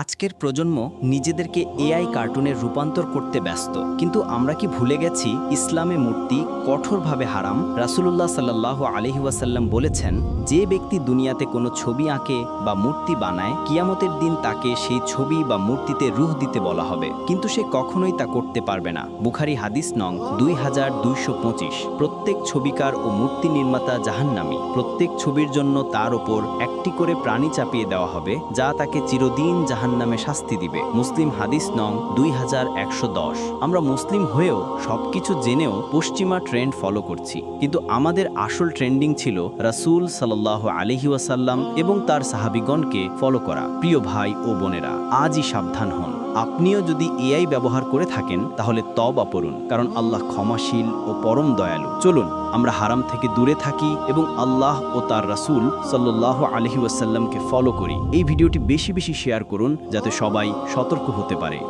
আজকের প্রজন্ম নিজেদেরকে এআই কার্টুনের রূপান্তর করতে ব্যস্ত। কিন্তু আমরা কি ভুলে গেছি ইসলামে মূর্তি কঠোরভাবে হারাম? রাসূলুল্লাহ সাল্লাহ আলহিউসাল্লাম বলেছেন, যে ব্যক্তি দুনিয়াতে কোনো ছবি আঁকে বা মূর্তি বানায়, কিয়ামতের দিন তাকে সেই ছবি বা মূর্তিতে রুহ দিতে বলা হবে। কিন্তু সে কখনোই তা করতে পারবে না। বুখারি হাদিস নং দুই হাজার দুইশো পঁচিশ। প্রত্যেক ছবিকার ও মূর্তি নির্মাতা জাহান্নামী। প্রত্যেক ছবির জন্য তার ওপর একটি করে প্রাণী চাপিয়ে দেওয়া হবে, যা তাকে চিরদিন জাহান্নামে শাস্তি দিবে। মুসলিম হাদিস নং দুই হাজার একশো দশ। আমরা মুসলিম হয়েও সবকিছু জেনেও পশ্চিমা ট্রেন্ড ফলো করছি। কিন্তু আমাদের আসল ট্রেন্ডিং ছিল রাসুল সাল্লাহ আলহি ওয়াসাল্লাম এবং তার সাহাবিগণকে ফলো করা। প্রিয় ভাই ও বোনেরা, আজই সাবধান হন। আপনিও যদি এআই ব্যবহার করে থাকেন, তাহলে তব পড়ুন, কারণ আল্লাহ ক্ষমাশীল ও পরম দয়ালু। চলুন, আমরা হারাম থেকে দূরে থাকি এবং আল্লাহ ও তার রাসুল সাল্লাহ আলহি ওয়াসাল্লামকে ফলো করি। এই ভিডিওটি বেশি বেশি শেয়ার করুন, যাতে সবাই সতর্ক হতে পারে।